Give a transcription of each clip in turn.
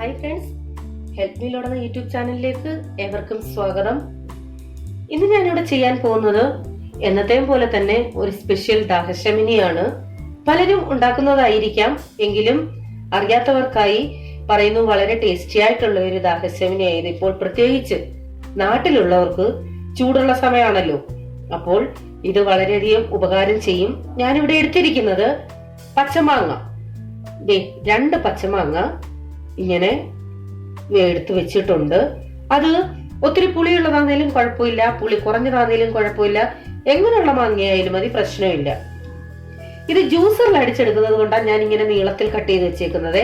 Hi friends help മീലോട് എന്ന YouTube ചാനലിലേക്ക് ഏവർക്കും സ്വാഗതം. ഇന്ന് ഞാനിവിടെ ചെയ്യാൻ പോകുന്നത് എന്നത്തെയും പോലെ തന്നെ ഒരു സ്പെഷ്യൽ ദാഹശമിനിയാണ്. പലരും ഉണ്ടാക്കുന്നതായിരിക്കാം എങ്കിലും അറിയാത്തവർക്കായി പറയുന്നു വളരെ ടേസ്റ്റി ആയിട്ടുള്ള ഒരു ദാഹശമിനി ആയത് ഇപ്പോൾ പ്രത്യേകിച്ച് നാട്ടിലുള്ളവർക്ക് ചൂടുള്ള സമയമാണല്ലോ. അപ്പോൾ ഇത് വളരെയധികം ഉപകാരം ചെയ്യും. ഞാനിവിടെ എടുത്തിരിക്കുന്നത് പച്ചമാങ്ങ. രണ്ട് പച്ചമാങ്ങ. ഇങ്ങനെ എടുത്തു വെച്ചിട്ടുണ്ട്. അത് ഒത്തിരി പുളിയുള്ളതാണേലും കുഴപ്പമില്ല. പുളി കുറഞ്ഞതാണേലും കുഴപ്പമില്ല. എങ്ങനെയുള്ള മാങ്ങയായാലും മതി പ്രശ്നമില്ല. ഇത് ജ്യൂസറിൽ അടിച്ചെടുക്കുന്നത് കൊണ്ടാണ് ഞാൻ ഇങ്ങനെ നീളത്തിൽ കട്ട് ചെയ്ത് വെച്ചേക്കുന്നത്.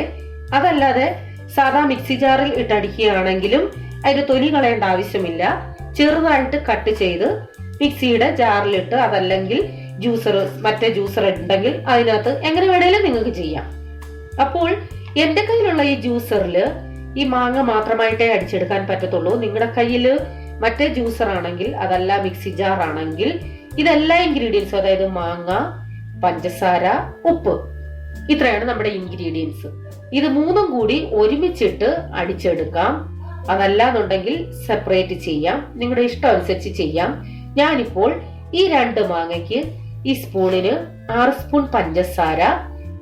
അതല്ലാതെ സാധാ മിക്സി ജാറിൽ ഇട്ടടിക്കുകയാണെങ്കിലും അതിന്റെ തൊലി കളയേണ്ട ആവശ്യമില്ല. ചെറുതായിട്ട് കട്ട് ചെയ്ത് മിക്സിയുടെ ജാറിലിട്ട് അതല്ലെങ്കിൽ ജ്യൂസർ മറ്റേ ജ്യൂസർ ഉണ്ടെങ്കിൽ അതിനകത്ത് എങ്ങനെ വേണേലും നിങ്ങൾക്ക് ചെയ്യാം. അപ്പോൾ എന്റെ കയ്യിലുള്ള ഈ ജ്യൂസറിൽ ഈ മാങ്ങ മാത്രമായിട്ടേ അടിച്ചെടുക്കാൻ പറ്റത്തുള്ളൂ. നിങ്ങളുടെ കയ്യിൽ മറ്റേ ജ്യൂസർ ആണെങ്കിൽ അതല്ല മിക്സി ജാർ ആണെങ്കിൽ ഇതെല്ലാ ഇൻഗ്രീഡിയൻസും അതായത് മാങ്ങ പഞ്ചസാര ഉപ്പ് ഇത്രയാണ് നമ്മുടെ ഇൻഗ്രീഡിയൻസ് ഇത് മൂന്നും കൂടി ഒരുമിച്ചിട്ട് അടിച്ചെടുക്കാം. അതല്ലാന്നുണ്ടെങ്കിൽ സെപ്പറേറ്റ് ചെയ്യാം. നിങ്ങളുടെ ഇഷ്ടം അനുസരിച്ച് ചെയ്യാം. ഞാനിപ്പോൾ ഈ രണ്ട് മാങ്ങയ്ക്ക് ഈ സ്പൂണിന് ആറ് സ്പൂൺ പഞ്ചസാര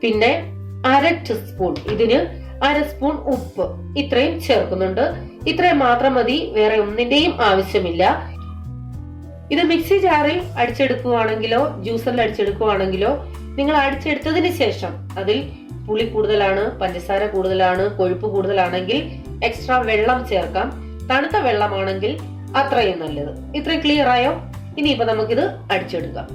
പിന്നെ അര ടീസ്പൂൺ ഇതിന് അര സ്പൂൺ ഉപ്പ് ഇത്രയും ചേർക്കുന്നുണ്ട്. ഇത്രയും മാത്രം മതി വേറെ ഒന്നിന്റെയും ആവശ്യമില്ല. ഇത് മിക്സി ജാറിൽ അടിച്ചെടുക്കുവാണെങ്കിലോ ജ്യൂസറിൽ അടിച്ചെടുക്കുവാണെങ്കിലോ നിങ്ങൾ അടിച്ചെടുത്തതിന് ശേഷം അതിൽ പുളി കൂടുതലാണ് പഞ്ചസാര കൂടുതലാണ് കൊഴുപ്പ് കൂടുതലാണെങ്കിൽ എക്സ്ട്രാ വെള്ളം ചേർക്കാം. തണുത്ത വെള്ളമാണെങ്കിൽ അത്രയും നല്ലത്. ഇത്രയും ക്ലിയർ ആയോ? ഇനിയിപ്പോ നമുക്കിത് അടിച്ചെടുക്കാം.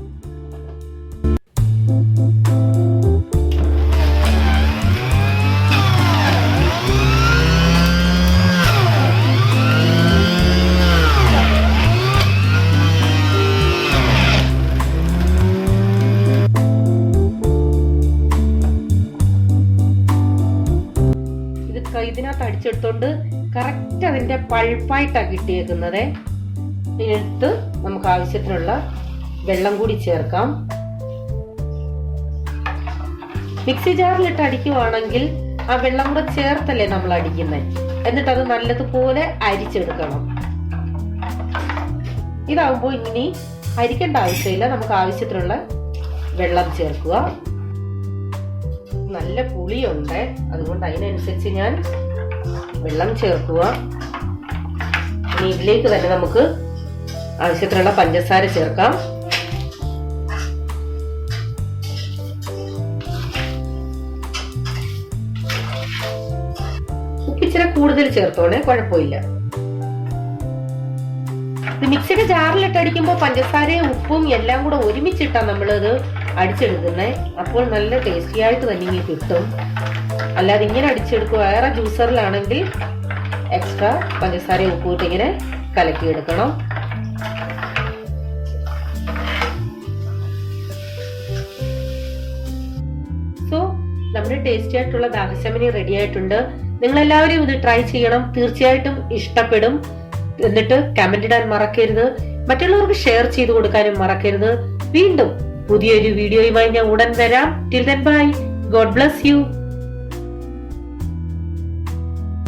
ഇതിനകത്ത് അടിച്ചെടുത്തോണ്ട് കറക്റ്റ് അതിന്റെ പൾപ്പായിട്ടാ കിട്ടിയേക്കുന്നത്. ഇതിനെടുത്ത് നമുക്ക് ആവശ്യത്തിനുള്ള വെള്ളം കൂടി ചേർക്കാം. മിക്സി ജാറിലിട്ട് അടിക്കുവാണെങ്കിൽ ആ വെള്ളം കൂടെ ചേർത്തല്ലേ നമ്മൾ അടിക്കുന്നത് എന്നിട്ട് അത് നല്ലതുപോലെ അരിച്ചെടുക്കണം. ഇതാവുമ്പോൾ ഇനി അരിക്കേണ്ട ആവശ്യമില്ല. നമുക്ക് ആവശ്യത്തിനുള്ള വെള്ളം ചേർക്കുക. നല്ല പുളിയുണ്ട്. അതുകൊണ്ട് അതിനനുസരിച്ച് ഞാൻ വെള്ളം ചേർക്കുക. ഇനി ഇതിലേക്ക് തന്നെ നമുക്ക് ആവശ്യത്തിനുള്ള പഞ്ചസാര ചേർക്കാം. ഉപ്പിച്ചിരി കൂടുതൽ ചേർത്തോണേ കുഴപ്പമില്ല. ഇത് മിക്സിയുടെ ജാറിലിട്ട് അടിക്കുമ്പോൾ പഞ്ചസാരയും ഉപ്പും എല്ലാം കൂടെ ഒരുമിച്ചിട്ടാണ് നമ്മളിത് അടിച്ചെടുക്കുന്നത് അപ്പോൾ നല്ല ടേസ്റ്റി ആയിട്ട് തന്നെ കിട്ടും. അല്ലാതെ ഇങ്ങനെ അടിച്ചെടുക്കുക. വേറെ ജ്യൂസറിലാണെങ്കിൽ എക്സ്ട്രാ പഞ്ചസാര ഉപ്പൂട്ട് ഇങ്ങനെ കലക്കിയെടുക്കണം. സോ നമ്മുടെ ടേസ്റ്റി ആയിട്ടുള്ള ദാഹശമനി റെഡി ആയിട്ടുണ്ട്. നിങ്ങൾ എല്ലാവരും ഇത് ട്രൈ ചെയ്യണം. തീർച്ചയായിട്ടും ഇഷ്ടപ്പെടും. എന്നിട്ട് കമന്റ് ഇടാൻ മറക്കരുത്. മറ്റുള്ളവർക്ക് ഷെയർ ചെയ്ത് കൊടുക്കാനും മറക്കരുത്. വീണ്ടും പുതിയൊരു വീഡിയോയുമായി ഞാൻ ഉടൻ വരാം. Till then bye God bless you